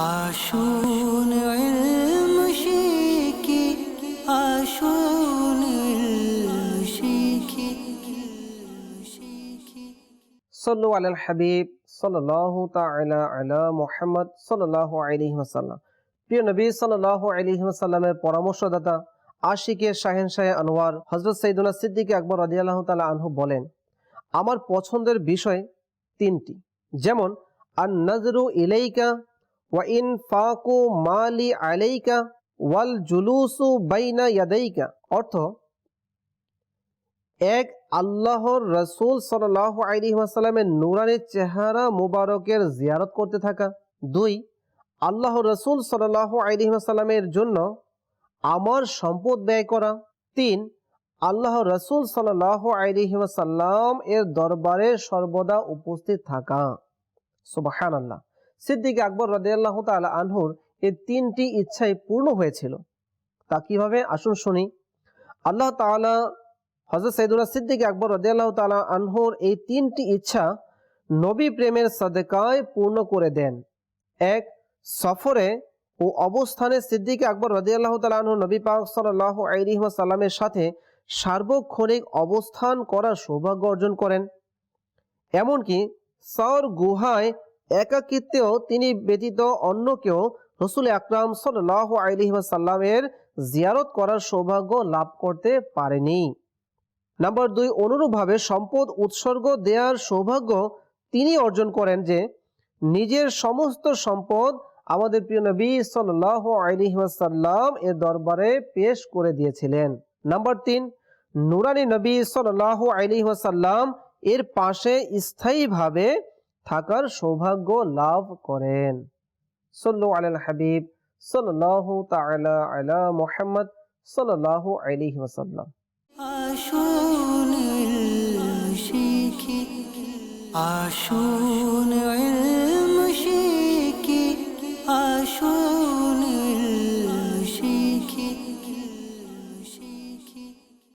আসুন শিখি আসুন শিখি আলাইহি ওয়াসাল্লাম। প্রিয় নবী সাল্লাল্লাহু আলাইহি ওয়াসাল্লামের পরামর্শদাতা আশিকে শাহেন শাহে আনোয়ার হযরত সাইয়্যিদুনা সিদ্দিক আকবর রাদিয়াল্লাহু তাআলা আনহু বলেন, আমার পছন্দের বিষয় তিনটি। যেমন আন নজরু ইলাইকা ওয়া ইন ফাকু মালি আলাইকা ওয়াল জুলুসু বাইনা অর্থ, এক আল্লাহর রসুল সাল্লাহ আলী ওয়াসাল্লামের নুরানি চেহারা মুবারকের জিয়ারত করতে থাকা। দুই আল্লাহ রসুল সাল্লাহ আলী ওয়াসাল্লামের জন্য আমার সম্পদ ব্যয় করা। তিন আল্লাহ রসুল সাল্লাহ আলী এর দরবারে সর্বদা উপস্থিত থাকা। সুবাহান আল্লাহ সিদ্দিক আকবর রদিয়াল্লাহ তালা আনহুর এই তিনটি ইচ্ছাই পূর্ণ হয়েছিল। তা কীভাবে? আসুন শুনি। আল্লাহ তাআলা হজরত সৈদুল্লাহ সিদ্দিক আকবর রদিয়াল্লাহ তালা আনহুর এই তিনটি ইচ্ছা নবী প্রেমের সদেকায় পূর্ণ করে দেন। এক, সফরে ও অবস্থানে সিদ্দিক আকবর রদিয়াল্লাহ তালা আনহু নবী পাক সাল্লাহ আলিহাসাল্লামের সাথে সার্বক্ষণিক অবস্থান করার সৌভাগ্য অর্জন করেন। এমনকি সর গুহায় একাকিত্বেও তিনি ব্যতীত অন্য কেউ রসুল আকরাম সাল্লাহ আলিহাসাল্লামের জিয়ারত করার সৌভাগ্য লাভ করতে পারেনি। নাম্বার দুই, অনুরূপভাবে সম্পদ উৎসর্গ দেওয়ার সৌভাগ্য তিনি অর্জন করেন যে, নিজের সমস্ত সম্পদ আমাদের প্রিয় নবী সাল্লাহ আলিহাসাল্লাম এর দরবারে পেশ করে দিয়েছিলেন। নাম্বার তিন, নুরানি নবী সাল্লাহ আলিহাসাল্লাম এর পাশে স্থায়ীভাবে থাকার সৌভাগ্য লাভ করেন। সল্লু আলাল হাবিব, সাল্লাল্লাহু তাআলা আলা মুহাম্মদ, সাল্লাল্লাহু আলাইহি ওয়াসাল্লাম। আসুন শিখি আসুন ইলম শিখি আসুন